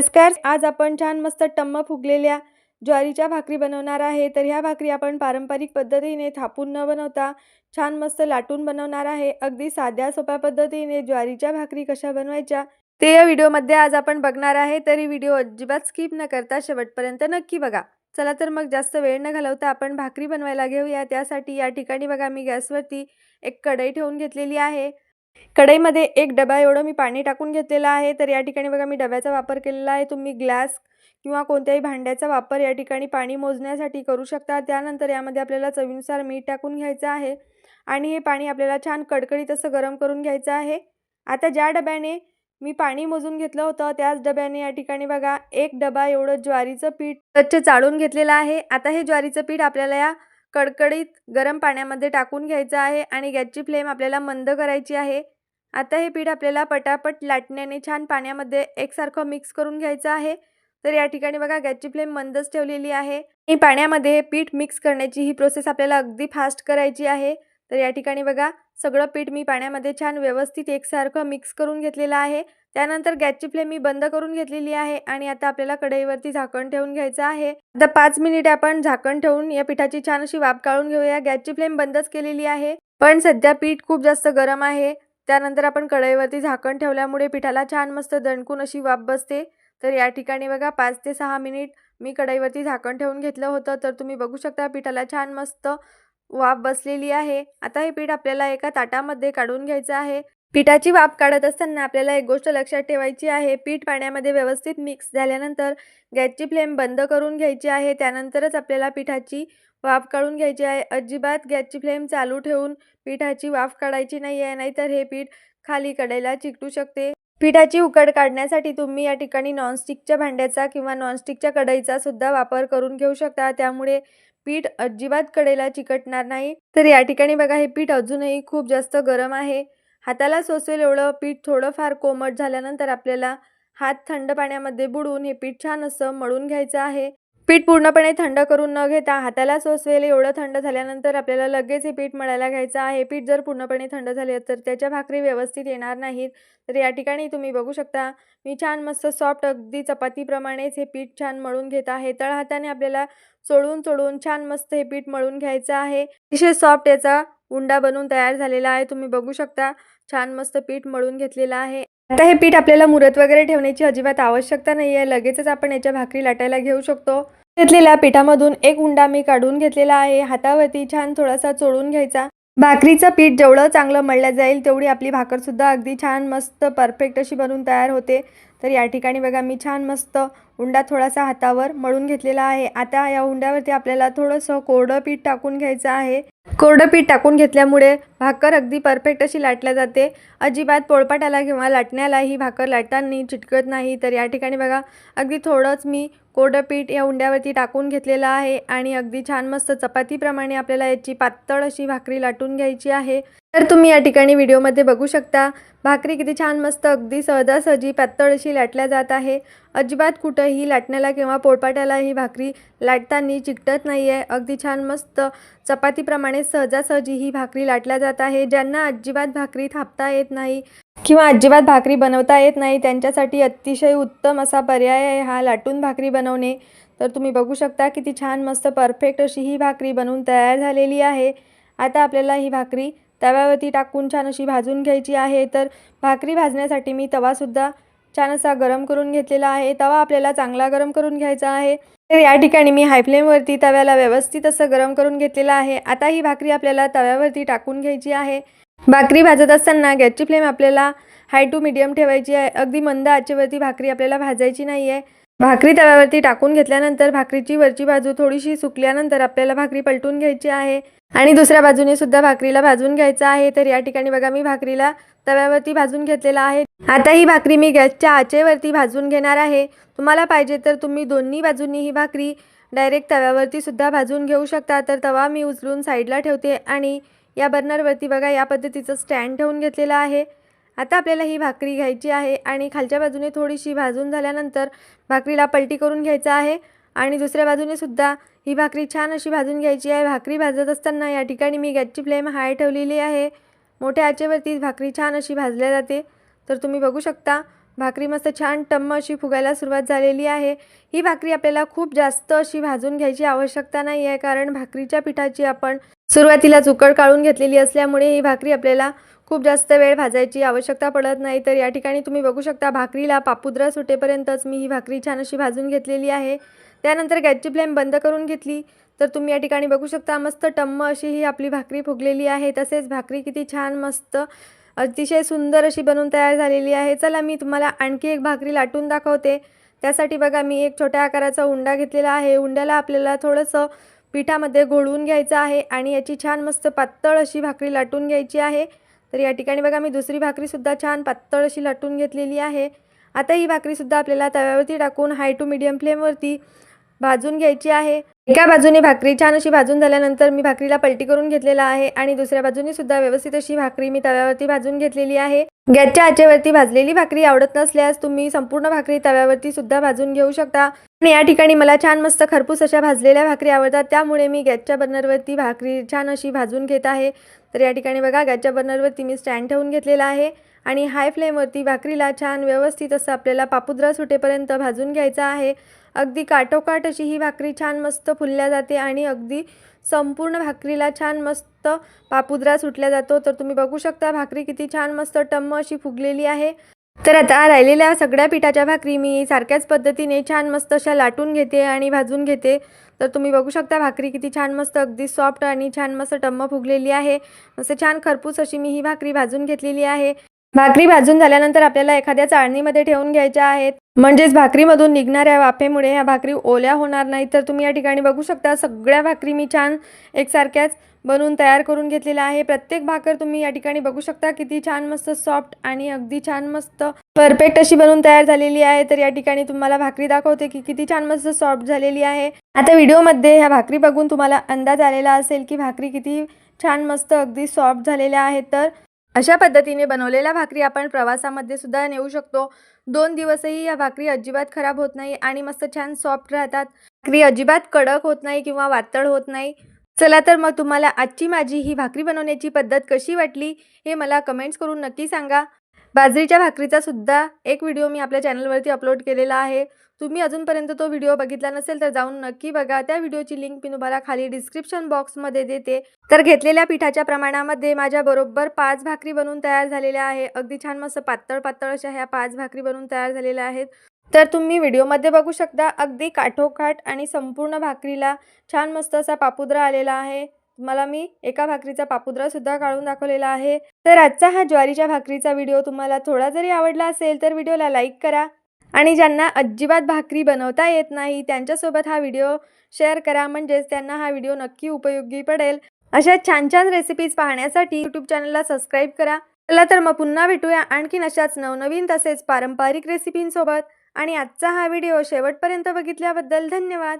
नमस्कार आज आपण छान मस्त टम्म फुगलेल्या ज्वारीच्या भाकरी बनवणार आहे. तर ह्या भाकरी आपण पारंपरिक पद्धतीने थापून न बनवता छान मस्त लाटून बनवणार आहे. अगदी साध्या सोप्या पद्धतीने ज्वारीच्या भाकरी कशा बनवायच्या ते या व्हिडिओमध्ये आज आपण बघणार आहे. तरी व्हिडिओ अजिबात स्किप न करता शेवटपर्यंत नक्की बघा. चला तर मग जास्त वेळ न घालवता आपण भाकरी बनवायला घेऊया. त्यासाठी या ठिकाणी बघा मी गॅसवरती एक कढई ठेवून घेतलेली आहे. कढईमध्ये एक डबा एवढं मी पाणी टाकून घेतलेलं आहे तर या ठिकाणी बघा मी डब्याचा वापर केलेला आहे. तुम्ही ग्लास किंवा कोणत्याही भांड्याचा वापर या ठिकाणी पाणी मोजण्यासाठी करू शकता. त्यानंतर यामध्ये आपल्याला चवीनुसार मीठ टाकून घ्यायचं आहे आणि हे पाणी आपल्याला छान कडकडीत असं गरम करून घ्यायचं आहे. आता ज्या डब्याने मी पाणी मोजून घेतलं होतं त्याच डब्याने या ठिकाणी बघा एक डबा एवढं ज्वारीचं पीठ स्वच्छ चाळून घेतलेलं आहे. आता हे ज्वारीचं पीठ आपल्याला या कडकडीत गरम पाण्यामध्ये टाकून घ्यायचं आहे आणि गॅसची फ्लेम आपल्याला मंद करायची आहे. आता हे पीठ आपल्याला पटापट लाटण्याने छान पाण्यामध्ये एकसारखं मिक्स करून घ्यायचं आहे. तर या ठिकाणी बघा गॅसची फ्लेम मंदच ठेवलेली आहे. आणि पाण्यामध्ये हे पीठ मिक्स करण्याची ही प्रोसेस आपल्याला अगदी फास्ट करायची आहे. तर या ठिकाणी बघा सगळं पीठ मी पाण्यामध्ये छान व्यवस्थित एकसारखं मिक्स करून घेतलेलं आहे. त्यानंतर गॅसची फ्लेम मी बंद करून घेतलेली आहे आणि आता आपल्याला कढईवरती झाकण ठेवून घ्यायचं आहे. आता पाच मिनिट आपण झाकण ठेवून या पिठाची छान अशी वाफ काढून घेऊया. गॅसची फ्लेम बंदच केलेली आहे. पण सध्या पीठ खूप जास्त गरम आहे. त्यानंतर आपण कढईवरती झाकण ठेवल्यामुळे पिठाला छान मस्त दणकून अशी वाफ बसते. तर या ठिकाणी बघा पाच ते सहा मिनिट मी कढईवरती झाकण ठेवून घेतलं होतं. तर तुम्ही बघू शकता पिठाला छान मस्त वाफ बसलेली आहे. आता हे पीठ आपल्याला एका ताटामध्ये काढून घ्यायचं आहे. पिठाची वाफ काढत असताना आपल्याला एक गोष्ट लक्षात ठेवायची आहे. पीठ पाण्यामध्ये व्यवस्थित मिक्स झाल्यानंतर गॅसची फ्लेम बंद करून घ्यायची आहे. त्यानंतरच आपल्याला पिठाची वाफ काढून घ्यायची आहे. अजिबात गॅसची फ्लेम चालू ठेवून पिठाची वाफ काढायची नाही आहे नाहीतर हे पीठ खाली कडेला चिकटू शकते. पिठाची उकड काढण्यासाठी तुम्ही या ठिकाणी नॉनस्टिकच्या भांड्याचा किंवा नॉनस्टिकच्या कढईचा सुद्धा वापर करून घेऊ शकता. त्यामुळे पीठ अजिबात कडेला चिकटणार नाही. तर या ठिकाणी बघा हे पीठ अजूनही खूप जास्त गरम आहे. हाताला सोसेल एवढं पीठ थोडंफार कोमट झाल्यानंतर आपल्याला हात थंड पाण्यामध्ये बुडवून हे पीठ छान असं मळून घ्यायचं आहे. पीठ पूर्णपणे थंड करून न घेता हाताला सोसवेल एवढं थंड झाल्यानंतर आपल्याला लगेच हे पीठ मळायला घ्यायचं आहे. पीठ जर पूर्णपणे थंड झाले तर त्याच्या भाकरी व्यवस्थित येणार नाहीत. तर या ठिकाणी तुम्ही बघू शकता मी छान मस्त सॉफ्ट अगदी चपातीप्रमाणेच हे पीठ छान मळून घेत आहे. तळ हाताने आपल्याला चोळून चोळून छान मस्त हे पीठ मळून घ्यायचं आहे. अतिशय सॉफ्ट याचा उंडा बनवून तयार झालेला आहे. तुम्ही बघू शकता छान मस्त पीठ मळून घेतलेलं आहे. आता हे पीठ आपल्याला मुरत वगैरे ठेवण्याची अजिबात आवश्यकता नाही आहे लगेचच आपण याच्या भाकरी लाटायला घेऊ शकतो. घेतलेल्या पिठामधून एक उंडा मी काढून घेतलेला आहे. हातावरती छान थोडासा चोळून घ्यायचा. भाकरीचं पीठ जेवढं चांगलं मळलं जाईल तेवढी आपली भाकरसुद्धा अगदी छान मस्त परफेक्ट अशी बनवून तयार होते. तर या ठिकाणी बघा मी छान मस्त उंडा थोडासा हातावर मळून घेतलेला आहे. आता या उंड्यावरती आपल्याला थोडंसं कोरडं पीठ टाकून घ्यायचं आहे. कोरडं पीठ टाकून घेतल्यामुळे भाकर अगदी परफेक्ट अशी लाटल्या जाते. अजिबात पोळपाटाला किंवा लाटण्याला ही भाकर लाटताना चिटकत नाही. तर या ठिकाणी बघा अगदी थोडंच मी कोरडं पीठ या उंड्यावरती टाकून घेतलेलं आहे आणि अगदी छान मस्त चपातीप्रमाणे आपल्याला याची पातळ अशी भाकरी लाटून घ्यायची आहे. तर तुम्ही या ठिकाणी व्हिडिओमध्ये बघू शकता भाकरी किती छान मस्त अगदी सहजासहजी पातळ अशी लाटल्या जात आहे. अजिबात कुठंही लाटण्याला किंवा पोळपाट्याला ही भाकरी लाटताना चिकटत नाही आहे अगदी छान मस्त चपातीप्रमाणे सहजासहजी ही भाकरी लाटल्या जात आहे. ज्यांना अजिबात भाकरी थापता येत नाही किंवा अजिबात भाकरी बनवता येत नाही त्यांच्यासाठी अतिशय उत्तम असा पर्याय आहे हा लाटून भाकरी बनवणे. तर तुम्ही बघू शकता किती छान मस्त परफेक्ट अशी ही भाकरी बनवून तयार झालेली आहे. आता आपल्याला ही भाकरी तव्यावरती टाकून छान अशी भाजून घ्यायची आहे. तर भाकरी भाजण्यासाठी मी तवासुद्धा छान असा गरम करून घेतलेला आहे. तवा आपल्याला चांगला गरम करून घ्यायचा आहे. तर या ठिकाणी मी हाय फ्लेमवरती तव्याला व्यवस्थित असं गरम करून घेतलेलं आहे. आता ही भाकरी आपल्याला तव्यावरती टाकून घ्यायची आहे. भाकरी भाजत असताना गॅसची फ्लेम आपल्याला हाय टू मिडियम ठेवायची आहे. अगदी मंद आचेवरती भाकरी आपल्याला भाजायची नाही आहे भाकरी तव्यावरती टाकून घेतल्यानंतर भाकरीची वरची बाजू थोडीशी सुकल्यानंतर आपल्याला भाकरी पलटून घ्यायची आहे. आणि दुसऱ्या बाजूने सुद्धा भाकरीला भाजून घ्यायचं आहे. तर या ठिकाणी बघा मी भाकरीला तव्यावरती भाजून घेतलेला आहे. आता ही भाकरी मी गॅसच्या आचेवरती भाजून घेणार आहे. तुम्हाला पाहिजे तर तुम्ही दोन्ही बाजूंनी ही भाकरी डायरेक्ट तव्यावरती सुद्धा भाजून घेऊ शकता. तर तवा मी उचलून साईडला ठेवते आणि या बर्नरवरती बघा या पद्धतीचं स्टँड ठेवून घेतलेलं आहे. आता आपल्याला ही भाकरी घ्यायची आहे आणि खालच्या बाजूने थोडीशी भाजून झाल्यानंतर भाकरीला पलटी करून घ्यायचं आहे. आणि दुसऱ्या बाजूने सुद्धा ही भाकरी छान अशी भाजून घ्यायची आहे. भाकरी भाजत असताना या ठिकाणी मी गॅसची फ्लेम हाय ठेवलेली आहे. मोठ्या आचेवरती भाकरी छान अशी भाजल्या जाते. तर तुम्ही बघू शकता भाकरी मस्त छान टम्म अशी फुगायला सुरुवात झालेली आहे. ही भाकरी आपल्याला खूप जास्त अशी भाजून घ्यायची आवश्यकता नाही आहे कारण भाकरीच्या पिठाची आपण सुरुवातीला उकड काढून घेतलेली असल्यामुळे ही भाकरी आपल्याला खूप जास्त वेळ भाजायची आवश्यकता पडत नाही. तर या ठिकाणी तुम्ही बघू शकता भाकरीला पापुद्रा सुटेपर्यंतच मी ही भाकरी छान अशी भाजून घेतलेली आहे. त्यानंतर गॅसची फ्लेम बंद करून घेतली. तर तुम्ही या ठिकाणी बघू शकता मस्त टम्म अशी ही आपली भाकरी फुगलेली आहे. तसेच भाकरी किती छान मस्त अतिशय सुंदर अशी बनवून तयार झालेली आहे. चला मी तुम्हाला आणखी एक भाकरी लाटून दाखवते. त्यासाठी बघा मी एक छोट्या आकाराचा उंडा घेतलेला आहे. उंड्याला आपल्याला थोडंसं पिठामध्ये घोळवून घ्यायचं आहे आणि याची छान मस्त पातळ अशी भाकरी लाटून घ्यायची आहे. तर या ठिकाणी बघा मी दुसरी भाकरीसुद्धा छान पातळ अशी लाटून घेतलेली आहे. आता ही भाकरीसुद्धा आपल्याला तव्यावरती टाकून हाय टू मिडियम फ्लेमवरती भाजून घ्यायची आहे. एका बाजूने भाकरी छान अशी भाजून झाल्यानंतर मी भाकरीला पलटी करून घेतलेला आहे आणि दुसऱ्या बाजूने सुद्धा व्यवस्थित अशी भाकरी मी तव्यावरती भाजून घेतलेली आहे. गॅसच्या आचेवरती भाजलेली भाकरी आवडत नसल्यास तुम्ही संपूर्ण भाकरी तव्यावरती सुद्धा भाजून घेऊ शकता. आणि या ठिकाणी मला छान मस्त खरपूस अशा भाजलेल्या भाकरी आवडतात. त्यामुळे मी गॅसच्या बर्नरवरती भाकरी छान अशी भाजून घेत आहे. तर या ठिकाणी बघा गॅसच्या बर्नरवरती मी स्टँड ठेवून घेतलेला आहे आणि हाय फ्लेमवरती भाकरीला छान व्यवस्थित असं आपल्याला पापुद्रा सुटेपर्यंत भाजून घ्यायचा आहे. अगदी काटोकाट अशी ही भाकरी छान मस्त फुलल्या जाते आणि अगदी संपूर्ण भाकरीला छान मस्त पापुद्रा सुटल्या जातो. तर तुम्ही बघू शकता भाकरी किती छान मस्त टम्म अशी फुगलेली आहे. तर आता राहिलेल्या सगळ्या पिठाच्या भाकरी मी सारख्याच पद्धतीने छान मस्त अशा लाटून घेते आणि भाजून घेते. तर तुम्ही बघू शकता भाकरी किती छान मस्त अगदी सॉफ्ट आणि छान मस्त टम्म फुगलेली आहे. मस्त छान खरपूस अशी मी ही भाकरी भाजून घेतलेली आहे. भाकरी भाजून झाल्यानंतर आपल्याला एखाद्या चाळणीमध्ये ठेवून घ्यायच्या आहेत. म्हणजेच भाकरीमधून निघणाऱ्या वाफेमुळे ह्या भाकरी ओल्या होणार नाही तर तुम्ही या ठिकाणी बघू शकता सगळ्या भाकरी मी छान एकसारख्याच बनवून तयार करून घेतलेल्या आहे. प्रत्येक भाकर तुम्ही या ठिकाणी बघू शकता किती छान मस्त सॉफ्ट आणि अगदी छान मस्त परफेक्ट अशी बनवून तयार झालेली आहे. तर या ठिकाणी तुम्हाला भाकरी दाखवते की किती छान मस्त सॉफ्ट झालेली आहे. आता व्हिडिओमध्ये ह्या भाकरी बघून तुम्हाला अंदाज आलेला असेल की भाकरी किती छान मस्त अगदी सॉफ्ट झालेल्या आहेत. तर अशा पद्धतीने बनवलेल्या भाकरी आपण प्रवासामध्ये सुद्धा नेऊ शकतो. दोन दिवसही या भाकरी अजिबात खराब होत नाही आणि मस्त छान सॉफ्ट राहतात. भाकरी अजिबात कडक होत नाही किंवा वातळ होत नाही. चला तर मग तुम्हाला आजची माझी ही भाकरी बनवण्याची पद्धत कशी वाटली हे मला कमेंट्स करून नक्की सांगा. बाजरीच्या भाकरीचा सुद्धा एक व्हिडिओ मी आपल्या चॅनलवरती अपलोड केलेला आहे. तुम्ही अजूनपर्यंत तो व्हिडिओ बघितला नसेल तर जाऊन नक्की बघा. त्या व्हिडिओची लिंक मी तुम्हाला खाली डिस्क्रिप्शन बॉक्समध्ये देते. तर घेतलेल्या पिठाच्या प्रमाणामध्ये माझ्या बरोबर पाच भाकरी बनवून तयार झालेल्या आहे. अगदी छान मस्त पातळ पातळ अशा ह्या पाच भाकरी बनवून तयार झालेल्या आहेत. तर तुम्ही व्हिडिओमध्ये बघू शकता अगदी काठोकाठ आणि संपूर्ण भाकरीला छान मस्त असा पापुद्रा आलेला आहे. तुम्हाला मी एका भाकरीचा पापुद्रा सुद्धा काढून दाखवलेला आहे. तर आजचा हा ज्वारीच्या भाकरीचा व्हिडिओ तुम्हाला थोडा जरी आवडला असेल तर व्हिडिओला लाईक करा. आणि ज्यांना अजिबात भाकरी बनवता येत नाही त्यांच्यासोबत हा व्हिडिओ शेअर करा. म्हणजेच त्यांना हा व्हिडिओ नक्की उपयोगी पडेल. अशा छान छान रेसिपीज पाहण्यासाठी यूट्यूब चॅनलला सबस्क्राईब करा. चला तर मग पुन्हा भेटूया आणखीन अशाच नवनवीन तसेच पारंपरिक रेसिपींसोबत आणि आजचा हा व्हिडिओ शेवटपर्यंत बघितल्याबद्दल धन्यवाद.